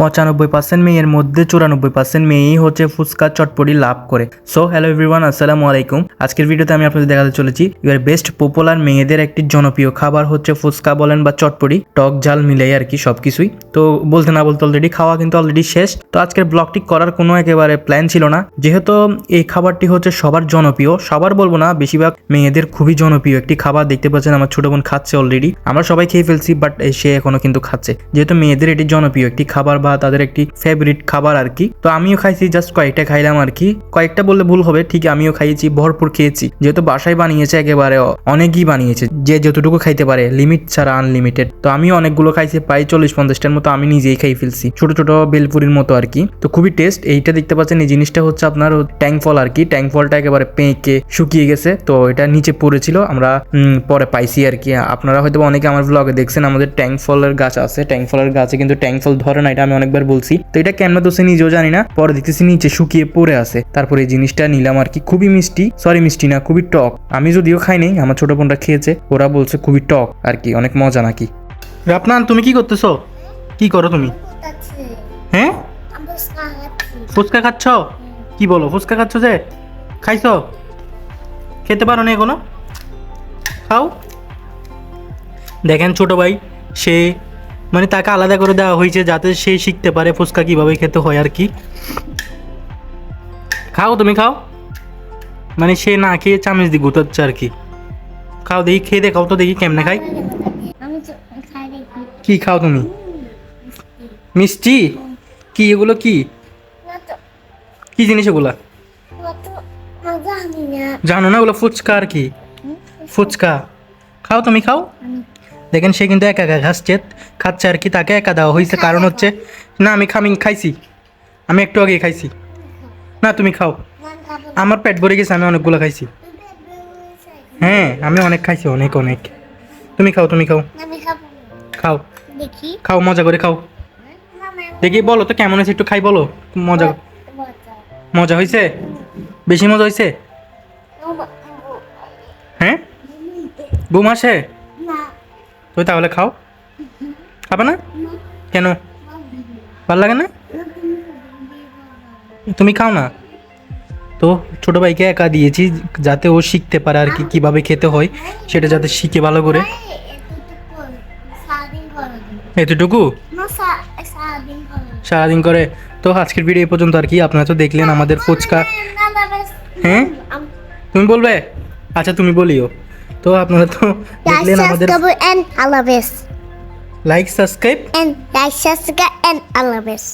পঁচানব্বই পার্সেন্ট মেয়ের মধ্যে চুরানব্বই পার্সেন্ট মেয়েই হচ্ছে ফুচকা চটপটি লাভ করে। সো হ্যালো এভরিওয়ান আসসালামু আলাইকুম। আজকের ভিডিওতে আমি আপনাদের দেখাতে চলেছি ইউর বেস্ট পপুলার মেয়েদের একটি জনপ্রিয় খাবার হচ্ছে ফুচকা বলেন বা চটপটি, টক ঝাল মিলাই আর কি সব কিছুই তো, বলতে না বলতে অলরেডি খাওয়া কিন্তু অলরেডি শেষ। তো, আজকের ব্লগটি করার কোনো একেবারে প্ল্যান ছিল না। যেহেতু এই খাবারটি হচ্ছে সবার জনপ্রিয়, সবার বলব না, বেশিরভাগ মেয়েদের খুবই জনপ্রিয় একটি খাবার। দেখতে পাচ্ছেন আমার ছোট বোন খাচ্ছে অলরেডি আমরা সবাই খেয়ে ফেলছি বাট সে এখনও কিন্তু খাচ্ছে। যেহেতু মেয়েদের এটি জনপ্রিয় একটি খাবার বা তাদের একটি ফেভারিট খাবার আর কি। তো আমিও খাইছি জাস্ট কয়েকটা খাইলাম আর কি। কয়েকটা বললে ভুল হবে, ঠিক আমিও খাইয়েছি, ভরপুর খেয়েছি। যেহেতু বাসায় বানিয়েছে একেবারে অনেকই বানিয়েছে। যে যতটুকু খাইতে পারে লিমিট ছাড়া আনলিমিটেড তো আমিও অনেকগুলো খাইছি, প্রায় চল্লিশ পঞ্চাশটার মতো আমি নিজেই খাই ফেলছি। ছোট ছোট বেলপুরির মতো আর কি। তো খুবই টেস্ট এইটা দেখতে পাচ্ছেন, এই জিনিসটা হচ্ছে আপনার ট্যাং ফল আর কি। ট্যাং ফলটা একেবারে পেঁকে, শুকিয়ে গেছে। তো এটা নিচে পড়েছিল, আমরা পরে পাইছি আর কি। আপনারা হয়তো অনেকে আমার ব্লগে দেখছেন, আমাদের ট্যাং ফলের গাছ আছে। ট্যাং ফলের গাছে কিন্তু ট্যাং ফল ধরে না, এটা আমি অনেকবার বলছি। তো এটা কেমন দোষে নিজেও জানি না। পরে দেখতেছি নিচে শুকিয়ে পড়ে আছে। তারপরে এই জিনিসটা নিলাম আর কি। খুবই মিষ্টি। সরি মিষ্টি না, খুবই টক। আমি যদিও খাই নাই, আমার ছোট বোনটা খেয়েছে। ওরা বলছে খুবই টক আর কি, অনেক মজা নাকি। রাপনান তুমি কি করতেছো? কি করো তুমি? হ্যাঁ? ফুচকা খাচ্ছ? কি বলো, ফুচকা খাচ্ছ যে? খাইছো? খেতে পারো না এখনও? খাও। দেখেন ছোট ভাই, সে মানে তাকে আলাদা করে দেওয়া হয়েছে যাতে সে শিখতে পারে ফুচকা কীভাবে খেতে হয় আর কি। খাও তুমি খাও। মানে সে না খেয়ে চামচ দিয়ে গুতাচ্ছে আর কি। খাও দেখি খেয়ে দেখাও তো দেখি কেমনে খাই কি খাও তুমি? মিষ্টি? কি এগুলো কি? কি জিনিস এগুলা? জানো না। ওগুলো ফুচকা আর কি। ফুচকা। খাও তুমি খাও। দেখেন সে কিন্তু একা একা খাচ্ছে খাচ্ছে আর কি তাকে একা দেওয়া হয়েছে। কারণ হচ্ছে না আমি খামি খাইছি। আমি একটু আগে খাইছি। না তুমি খাও। আমার পেট ভরে গেছে আমি অনেকগুলো খাইছি। হ্যাঁ আমি অনেক খাইছি অনেক অনেক। তুমি খাও তুমি খাও। খাও। খাও মজা করে খাও। দেখি বলো তো কেমন হয়েছে একটু খাই বলো। মজা মজা। হয়েছে? বেশি মজা হয়েছে? হ্যাঁ? ঘুম আসে? তুই তাহলে খাও খাবে না কেন ভালো লাগে না তুমি খাও না তো ছোট ভাইকে একা দিয়েছি যাতে ও শিখতে পারে আর কি কীভাবে খেতে হয় সেটা যাতে শিখে ভালো করে এতটুকু সারাদিন করে তো আজকের ভিডিও এই পর্যন্ত আর কি আপনারা তো দেখলেন আমাদের ফুচকা হ্যাঁ তুমি বলবে আচ্ছা তুমি বলিও তো আপনারা তো দেখলেন আমাদের and Allah best like subscribe and like subscribe and Allah best